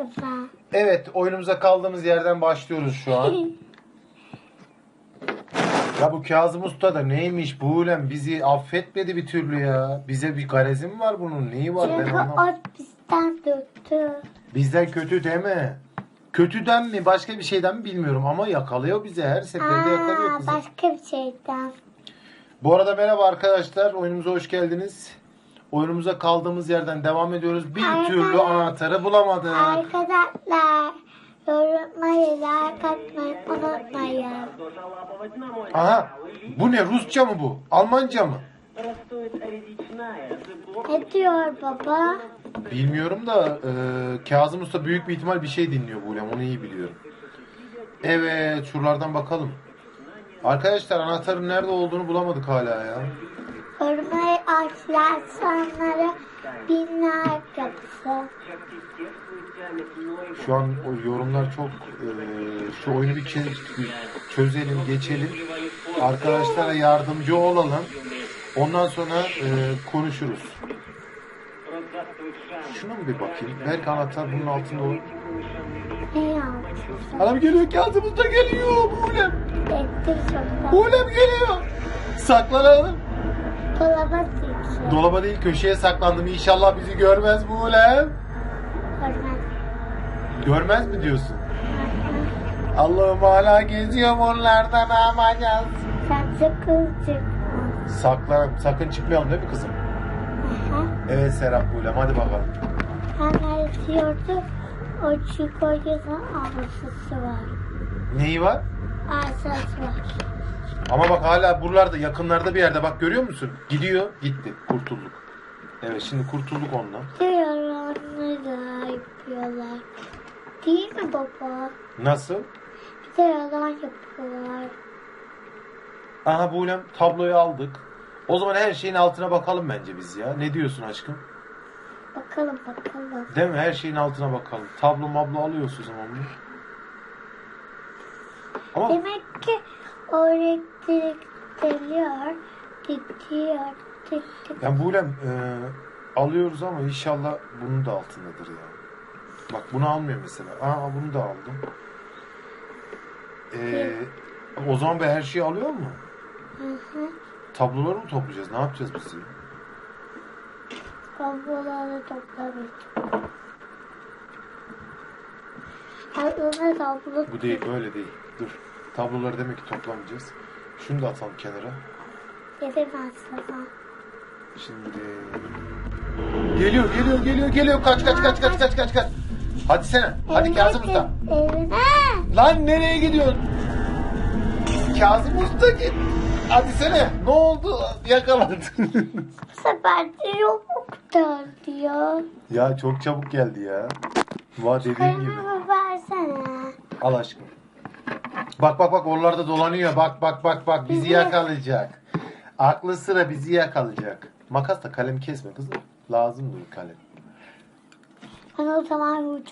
Baba. Evet oyunumuza kaldığımız yerden başlıyoruz şu an. Ya bu Kazım Usta da neymiş bu ulan bizi affetmedi bir türlü ya. Bize bir garezi mi var bunun? Neyi var ben Çünkü anlamadım. o bizden tuttu. Bizden kötü deme. Kötüden mi başka bir şeyden mi bilmiyorum ama yakalıyor bizi her seferinde yakalıyor Aa, kızım. başka bir şeyden. Bu arada merhaba arkadaşlar oyunumuza hoş geldiniz. Oyunumuza kaldığımız yerden devam ediyoruz. Bir Ay, türlü anahtarı bulamadık. Arkadaşlar yorumları like atmayı unutmayın. Aha bu ne Rusça mı bu? Almanca mı? Ne diyor baba? Bilmiyorum da e, Kazım Usta büyük bir ihtimal bir şey dinliyor bu ulan onu iyi biliyorum. Evet şuralardan bakalım. Arkadaşlar anahtarın nerede olduğunu bulamadık hala ya. Yorumları açlar sonları binler yapsın. Şu an o yorumlar çok e, şu oyunu bir bir çözelim, geçelim. Arkadaşlara yardımcı olalım. Ondan sonra e, konuşuruz. Şuna mı bir bakayım? Belki anahtar bunun altında olur. Ne? Adam geliyor, Kazım Usta geliyor. Bulem, Ettim çoktan. Bulem geliyor. Dolaba sıçrıyor. Dolaba değil köşeye saklandım. İnşallah bizi görmez Bulem. Görmez. Görmez mi diyorsun? Allah'ım hala geziyorum onlardan ne yapacağız? Sen sakın çıkma. Saklan, sakın çıkmayalım değil mi kızım? Aha. Evet Serap Bulem hadi bakalım. Hemen diyordu. O çikolatın ağzısı var. Neyi var? Ağzısı var. Ama bak hala buralarda yakınlarda bir yerde bak görüyor musun? Gidiyor gitti kurtulduk. Evet şimdi kurtulduk ondan. Yalanları da yapıyorlar. Değil mi baba? Nasıl? Bir de yalan yapıyorlar. Aha Bulem tabloyu aldık. O zaman her şeyin altına bakalım bence biz ya. Ne diyorsun aşkım? Bakalım bakalım. Değil mi? Her şeyin altına bakalım. Tablo mablo alıyoruz o zaman bunu. Ama Demek ki o elektrik geliyor, gidiyor, tık tık. yani Bulem e, alıyoruz ama inşallah bunun da altındadır ya. Bak bunu almıyor mesela. Aa bunu da aldım. E, o zaman be her şeyi alıyor mu? Hı hı. Tabloları mı toplayacağız? Ne yapacağız biz? ya? Kabloları toplamayacağım. Aklına tablo Bu değil böyle değil. Dur. Tabloları demek ki toplamayacağız. Şunu da atalım kenara. Gelemez sana. Şimdi geliyor geliyor geliyor geliyor kaç kaç kaç kaç kaç kaç kaç. Hadi sen. Hadi Kazım Usta. Evine. Lan nereye gidiyorsun? Kazım Usta git. Hadi sene. Ne oldu? Yakaladın. Bu sefer de yoktur diyor. ya çok çabuk geldi ya. Va dediğin gibi. Kalemimi versene. Al aşkım. Bak bak bak oralarda dolanıyor. Bak bak bak bak bizi yakalayacak. Aklı sıra bizi yakalayacak. Makasla kalem kesme kızım. Lazımdır kalem. Ben o zaman.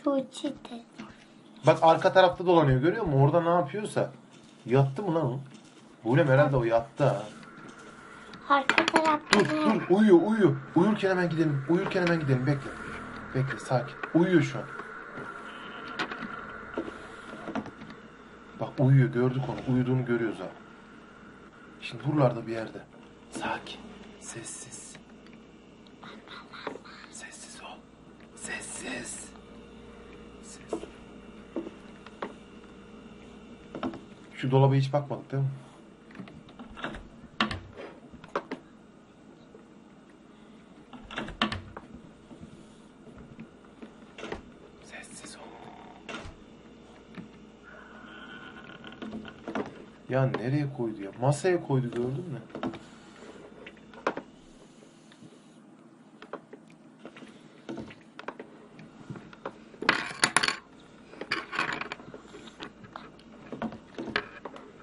Bak arka tarafta dolanıyor görüyor musun? Orada ne yapıyorsa. Yattı mı lan o? Bulem herhalde o yattı ha. Arka tarafta Dur dur uyuyor uyuyor. Uyurken hemen gidelim. Uyurken hemen gidelim bekle. Bekle sakin. Uyuyor şu an. Bak uyuyor gördük onu. Uyuduğunu görüyoruz ha. Şimdi buralarda bir yerde. Sakin. Sessiz. Sessiz ol. Sessiz. Sessiz. Şu dolaba hiç bakmadık değil mi? Sessiz ol. Ya nereye koydu ya? Masaya koydu gördün mü?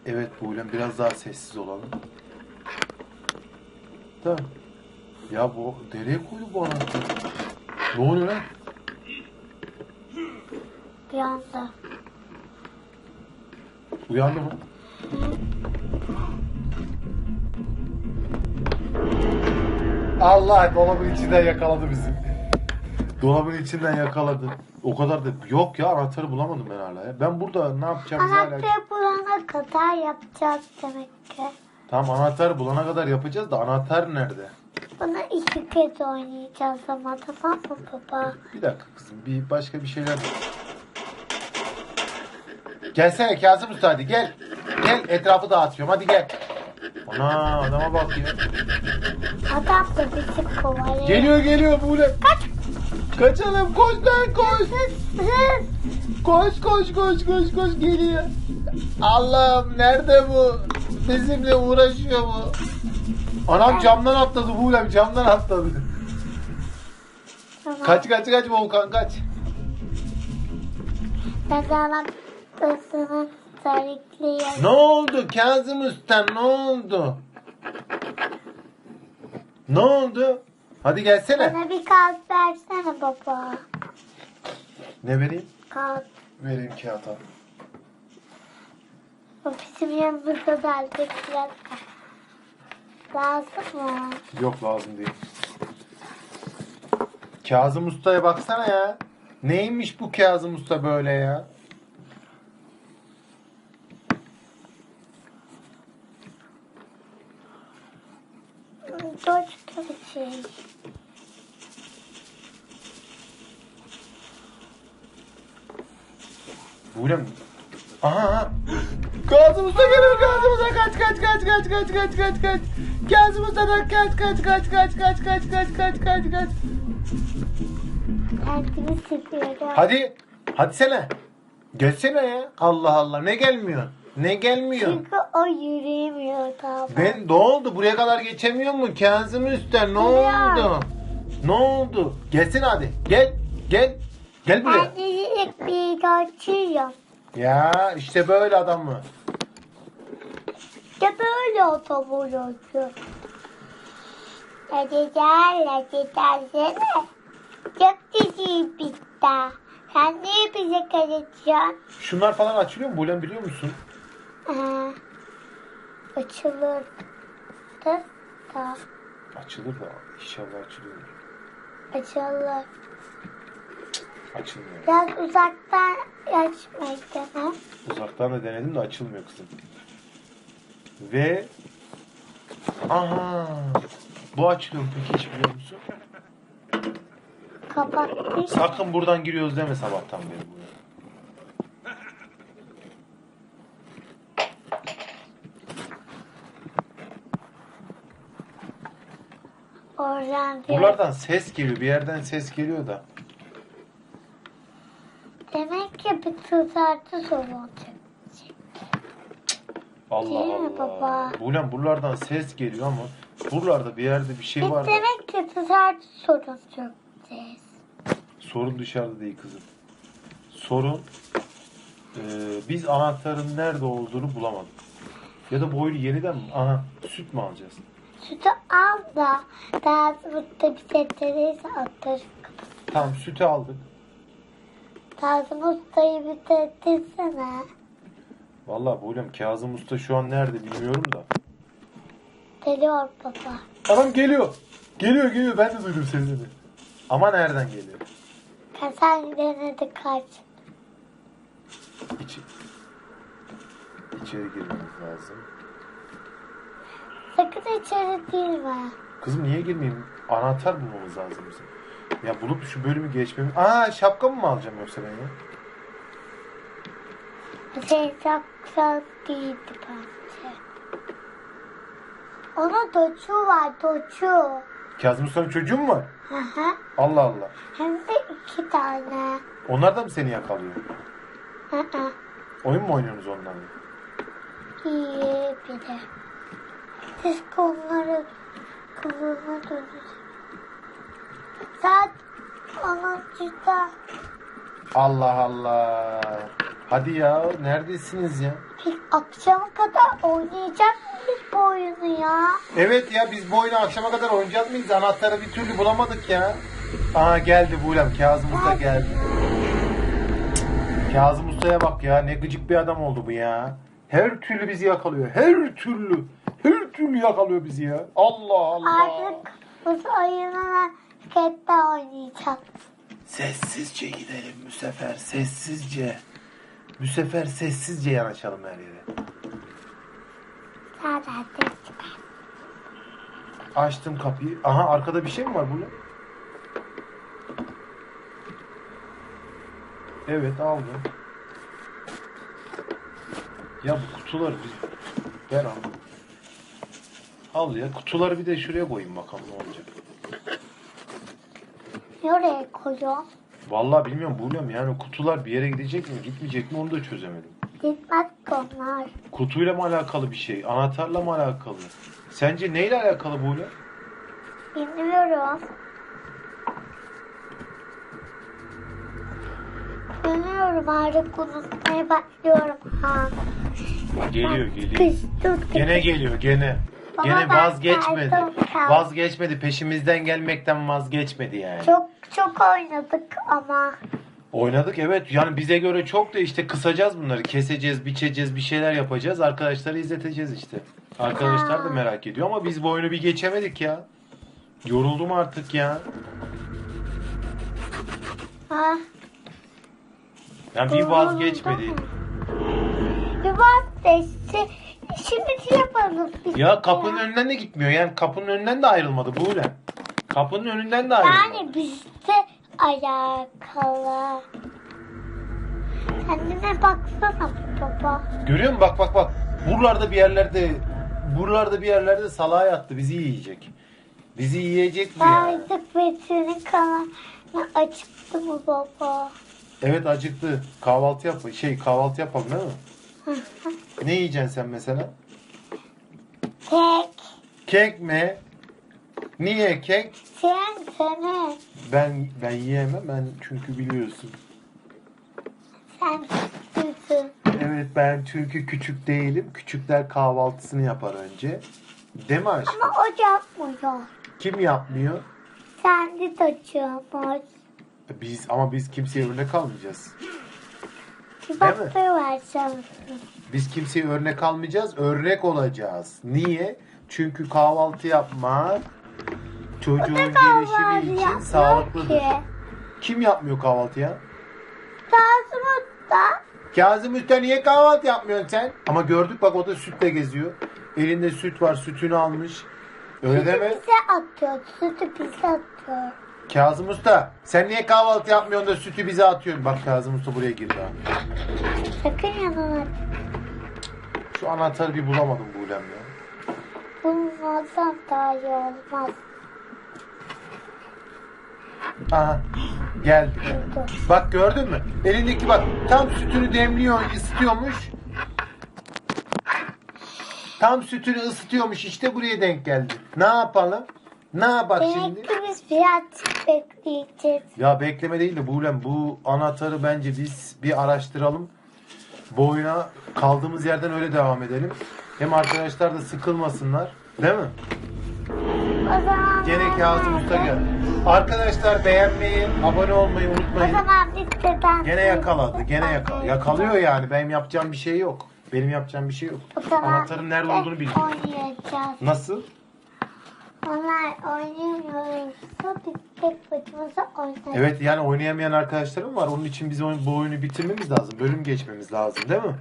Evet Buğlem biraz daha sessiz olalım. Da. Ya bu nereye koydu bu anahtarı? Ne oluyor lan? Anda. Uyandı mı? Allah dolabın içinden yakaladı bizi. Dolabın içinden yakaladı. O kadar da yok ya anahtarı bulamadım ben hala ya. Ben burada ne yapacağımızı hala... Anahtarı bulana kadar yapacağız demek ki. Tamam anahtarı bulana kadar yapacağız da anahtar nerede? Bunu iki kez oynayacağız ama tamam mı baba? Bir dakika kızım bir başka bir şeyler... Gelsene Kazım Usta hadi gel. Gel etrafı dağıtıyorum hadi gel. Ana adama bak ya. Adam da bizi kovalıyor. Geliyor geliyor Buğlem. Kaç. Kaçalım koş lan koş. Koş koş koş koş koş geliyor. Allah'ım nerede bu? Bizimle uğraşıyor bu. Anam camdan atladı Buğlem camdan atladı. Tamam. Kaç kaç kaç Volkan kaç. Ben de Ne oldu Kazım Usta ne oldu? Ne oldu? Hadi gelsene. Bana bir kağıt versene baba. Ne vereyim? Kağıt. Vereyim kağıt al. O bizim yanımızda da biraz lazım mı? Yok lazım değil. Kazım Usta'ya baksana ya. Neymiş bu Kazım Usta böyle ya? Başka bir şey. Buğlem. Aha Usta geliyor Kazım Usta kaç kaç kaç kaç kaç kaç kaç kaç. Kazım Usta'dan kaç kaç kaç kaç kaç kaç kaç kaç kaç kaç. Sıkıyorum. Hadi. Hadi sene. Gelsene ya. Allah Allah ne gelmiyor? Ne gelmiyor? Çünkü o yürüyemiyor tamam. Ben ne oldu? Buraya kadar geçemiyor mu? Kazım Usta ne Ya. oldu? Ne oldu? Gelsene hadi. Gel. Gel. Gel buraya. Ben ilk bir açıyorum. Ya işte böyle adam mı? İşte böyle otobüs olsun. Gel, hadi gelsene. Çok dizi bitti. Sen niye bize karışıyorsun? Şunlar falan açılıyor mu? Bulen biliyor musun? Ee, açılır. Da, da, Açılır da inşallah açılıyor. açılır. Açılmıyor. Biraz uzaktan açmayı dene. Uzaktan da denedim de açılmıyor kızım. Ve aha bu açılıyor peki hiç biliyor musun? Kapattık. Sakın buradan giriyoruz deme sabahtan beri buraya. Bir... Buralardan ses geliyor. Bir yerden ses geliyor da. Demek ki bir tutartı sorun olacak. Allah Değil mi Allah. baba? Bulen buralardan ses geliyor ama buralarda bir yerde bir şey Biz var da. demek ki tutartı sorun çözeceğiz. Sorun dışarıda değil kızım. Sorun eee, biz anahtarın nerede olduğunu bulamadık. Ya da bu oyunu yeniden mi? Aha süt mü alacağız? Sütü al da daha burada bir tetleriyse atarız. Tamam sütü aldık. Kazım Usta'yı bir tettirsene. Vallahi Buğlem Kazım Usta şu an nerede bilmiyorum da. Geliyor baba. Adam geliyor. Geliyor geliyor ben de duydum sesini. Ama nereden geliyor? Sen denedi kaç. İçi. İçeri girmemiz lazım. Sakın içeri girme. Kızım niye girmeyeyim? Anahtar bulmamız lazım bizim. Ya bulup şu bölümü geçmemiz... Aa şapkamı mı alacağım yoksa ben ya? Şey çok değildi bence. Onun doçu var doçu. Kazım Usta'nın çocuğu mu var? Hı hı. Allah Allah. Hem de iki tane. Onlar da mı seni yakalıyor? Hı hı. Oyun mu oynuyorsunuz onlarla? İyi bir de. Siz konuları kılığına dönün. Saat 10'da Allah Allah. Hadi ya neredesiniz ya? biz akşama kadar oynayacak mıyız bu oyunu ya? Evet ya biz bu oyunu akşama kadar oynayacağız mıyız? Anahtarı bir türlü bulamadık ya. Aa geldi Buğlem. Kazım Usta geldi. Kazım Usta'ya bak ya. Ne gıcık bir adam oldu bu ya. Her türlü bizi yakalıyor. Her türlü. Türlü yakalıyor bizi ya. Allah Allah. Artık bu oyununa skette oynayacağız. Sessizce gidelim bu sefer sessizce. Bu sefer sessizce yanaşalım her yere. Zaten çıkar. Açtım kapıyı. Aha arkada bir şey mi var burada? Evet aldım. Ya bu kutuları bir ben al. Al ya kutuları bir de şuraya koyayım bakalım ne olacak. Nereye koyuyorum? Vallahi bilmiyorum Buğlem yani kutular bir yere gidecek mi gitmeyecek mi onu da çözemedim. Gitmez ki onlar. Kutuyla mı alakalı bir şey? Anahtarla mı alakalı? Sence neyle alakalı Buğlem? Bilmiyorum. Bilmiyorum artık unutmaya başlıyorum. Ha. Geliyor geliyor. Gene geliyor gene. Gene vazgeçmedi. Vazgeçmedi. Peşimizden gelmekten vazgeçmedi yani. Çok çok oynadık ama. Oynadık evet. Yani bize göre çok da işte kısacağız bunları. Keseceğiz, biçeceğiz, bir şeyler yapacağız. Arkadaşlara izleteceğiz işte. Arkadaşlar da merak ediyor ama biz bu oyunu bir geçemedik ya. Yoruldum artık ya. Ha. Yani bir vazgeçmedi. Bir vazgeçti. Şimdi şey yapalım biz. Ya kapının önünden de gitmiyor. Yani kapının önünden de ayrılmadı bu ne? Kapının önünden de ayrılmadı. Yani bizde alakalı. Kendine baksana baba. Görüyor musun? Bak bak bak. Buralarda bir yerlerde buralarda bir yerlerde salağa yattı. Bizi yiyecek. Bizi yiyecek bu ya. Artık ve senin kanalını açıktı mı baba? Evet acıktı. Kahvaltı yap. Şey kahvaltı yapalım değil mi? Ne yiyeceksin sen mesela? Tek. Kek mi? Niye kek? Sen seni. Ben ben yiyemem. Ben çünkü biliyorsun. Sen küçüksün. Evet ben çünkü küçük değilim. Küçükler kahvaltısını yapar önce. Değil mi aşkım? Ama o yapmıyor. Kim yapmıyor? Kendi taşıyormuş. Biz ama biz kimseye örnek almayacağız. Biz kimseye örnek almayacağız, örnek olacağız. Niye? Çünkü kahvaltı yapmak çocuğun gelişimi için sağlıklıdır. Ki. Kim yapmıyor kahvaltı ya? Kazım Usta. Kazım Usta niye kahvaltı yapmıyorsun sen? Ama gördük bak o da sütle geziyor. Elinde süt var, sütünü almış. Öyle deme. bize atıyor. Sütü bize atıyor. Kazım Usta sen niye kahvaltı yapmıyorsun da sütü bize atıyorsun? Bak Kazım Usta buraya girdi ha. Sakın yanına Şu anahtarı bir bulamadım Buğlem ya. bulmadan daha iyi olmaz. Aha geldi. Bak gördün mü? Elindeki bak tam sütünü demliyor, ısıtıyormuş. Tam sütünü ısıtıyormuş işte buraya denk geldi. Ne yapalım? Ne yapak şimdi? Demek ki biz birazcık bekleyeceğiz. Ya bekleme değil de Buğlem bu anahtarı bence biz bir araştıralım. Bu oyuna kaldığımız yerden öyle devam edelim. Hem arkadaşlar da sıkılmasınlar. Değil mi? O zaman Gene Kazım Usta geldi. Arkadaşlar beğenmeyi, abone olmayı O unutmayın. zaman biz de Gene yakaladı. Gene yakaladı. Yakalıyor yani. Benim yapacağım bir şey yok. Benim yapacağım bir şey yok. O zaman Anahtarın nerede biz de olduğunu biliyorum. Oynayacağız. Nasıl? Onlar oynamıyorsa biz tek başımıza oynayacağız. Evet yani oynayamayan arkadaşlarım var. Onun için biz oyun- bu oyunu bitirmemiz lazım. Bölüm geçmemiz lazım değil mi?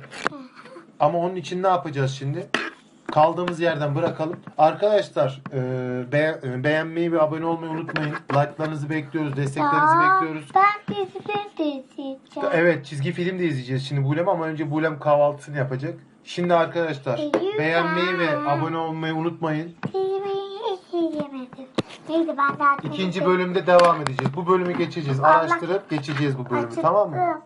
Ama onun için ne yapacağız şimdi? Kaldığımız yerden bırakalım. Arkadaşlar e, be- e, beğenmeyi ve abone olmayı unutmayın. Like'larınızı bekliyoruz. Desteklerinizi Aa, bekliyoruz. Ben dizileri de izleyeceğim. Evet çizgi film de izleyeceğiz şimdi Bulem ama önce Bulem kahvaltısını yapacak. Şimdi arkadaşlar beğenmeyi ve abone olmayı unutmayın. Hiç Neyse ben daha İkinci bölümde devam edeceğiz. Bu bölümü geçeceğiz. Araştırıp geçeceğiz bu bölümü tamam mı?